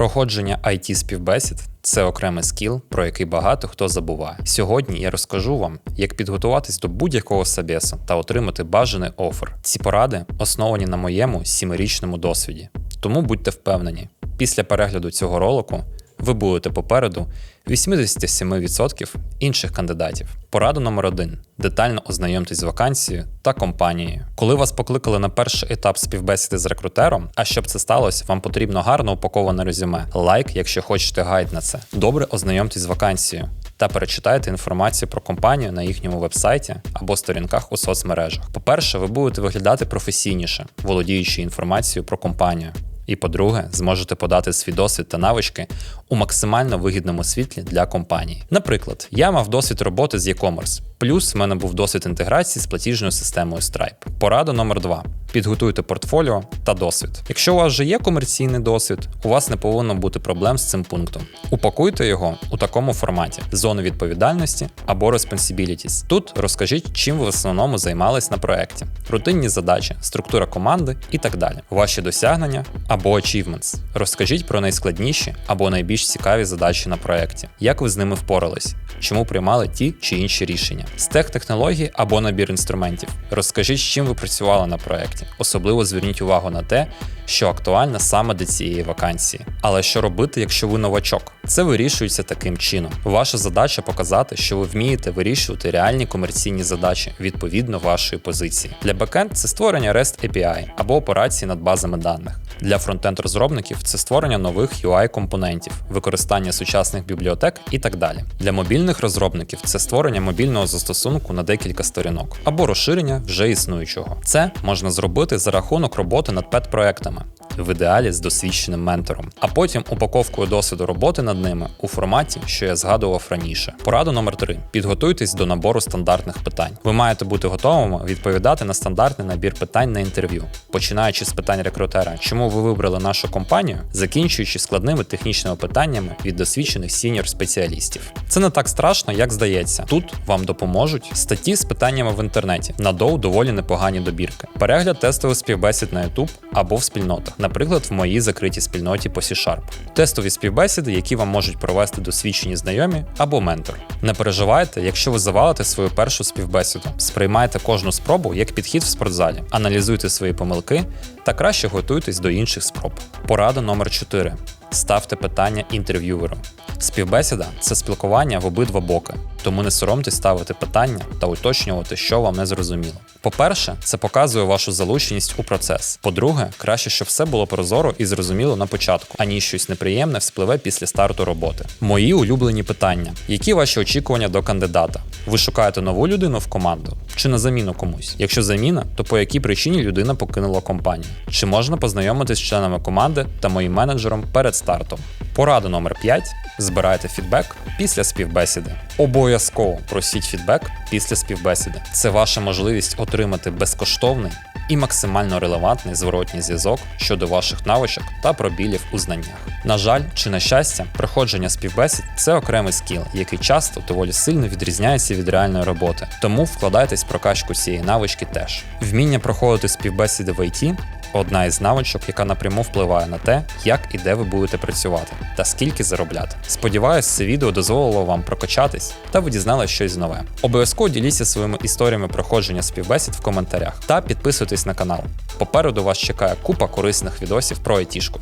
Проходження it співбесід це окремий скіл, про який багато хто забуває. Сьогодні я розкажу вам, як підготуватись до будь-якого собесу та отримати бажаний офер. Ці поради основані на моєму сімирічному досвіді. Тому будьте впевнені, після перегляду цього ролику ви будете попереду 87% інших кандидатів. Порада номер один: детально ознайомтесь з вакансією та компанією. Коли вас покликали на перший етап співбесіди з рекрутером, а щоб це сталося, вам потрібно гарно упаковане резюме. Лайк, якщо хочете гайд на це. Добре ознайомтесь з вакансією. Та перечитайте інформацію про компанію на їхньому вебсайті або сторінках у соцмережах. По-перше, ви будете виглядати професійніше, володіючи інформацією про компанію. І по-друге, зможете подати свій досвід та навички у максимально вигідному світлі для компанії. Наприклад, я мав досвід роботи з e-commerce, плюс в мене був досвід інтеграції з платіжною системою Stripe. Порада номер 2 Підготуйте портфоліо та досвід. Якщо у вас вже є комерційний досвід, у вас не повинно бути проблем з цим пунктом. Упакуйте його у такому форматі: зони відповідальності або responsibilities. Тут розкажіть, чим ви в основному займались на проєкті, рутинні задачі, структура команди і так далі. Ваші досягнення або achievements. Розкажіть про найскладніші або найбільш цікаві задачі на проєкті, як ви з ними впорались, чому приймали ті чи інші рішення, стек технологій або набір інструментів. Розкажіть, з чим ви працювали на проєкті. Особливо зверніть увагу на те, що актуально саме до цієї вакансії. Але що робити, якщо ви новачок? Це вирішується таким чином. Ваша задача показати, що ви вмієте вирішувати реальні комерційні задачі відповідно вашої позиції. Для бекенд це створення REST API або операції над базами даних. Для фронтенд розробників це створення нових UI компонентів, використання сучасних бібліотек і так далі. Для мобільних розробників це створення мобільного застосунку на декілька сторінок або розширення вже існуючого. Це можна зробити за рахунок роботи над пет-проектами. В ідеалі з досвідченим ментором, а потім упаковкою досвіду роботи над ними у форматі, що я згадував раніше. Порада номер 3 підготуйтесь до набору стандартних питань. Ви маєте бути готовими відповідати на стандартний набір питань на інтерв'ю, починаючи з питань рекрутера, чому ви вибрали нашу компанію, закінчуючи складними технічними питаннями від досвідчених сіньор спеціалістів. Це не так страшно, як здається. Тут вам допоможуть статті з питаннями в інтернеті. На доу доволі непогані добірки. Перегляд тестових співбесід на YouTube або в спільнотах, наприклад, в моїй закритій спільноті по C-Sharp. Тестові співбесіди, які вам можуть провести досвідчені знайомі або ментор. Не переживайте, якщо ви завалите свою першу співбесіду. Сприймайте кожну спробу як підхід в спортзалі, аналізуйте свої помилки та краще готуйтесь до інших спроб. Порада номер 4 Ставте питання інтерв'юверу. Співбесіда це спілкування в обидва боки, тому не соромтесь ставити питання та уточнювати, що вам не зрозуміло. По-перше, це показує вашу залученість у процес. По-друге, краще, щоб все було прозоро і зрозуміло на початку, ані щось неприємне вспливе після старту роботи. Мої улюблені питання: які ваші очікування до кандидата? Ви шукаєте нову людину в команду чи на заміну комусь? Якщо заміна, то по якій причині людина покинула компанію? Чи можна познайомитись з членами команди та моїм менеджером перед стартом? Порада номер 5 збирайте фідбек після співбесіди. Обов'язково просіть фідбек після співбесіди. Це ваша можливість отримати безкоштовний і максимально релевантний зворотній зв'язок щодо ваших навичок та пробілів у знаннях. На жаль, чи на щастя, проходження співбесід це окремий скіл, який часто доволі сильно відрізняється від реальної роботи. Тому вкладайтесь в прокачку цієї навички теж. Вміння проходити співбесіди в ІТ одна із навичок, яка напряму впливає на те, як і де ви будете працювати та скільки заробляти. Сподіваюсь, це відео дозволило вам прокачатись та ви дізналися щось нове. Обов'язково діліться своїми історіями проходження співбесід в коментарях та підписуйтесь на канал. Попереду вас чекає купа корисних відосів про айтішку.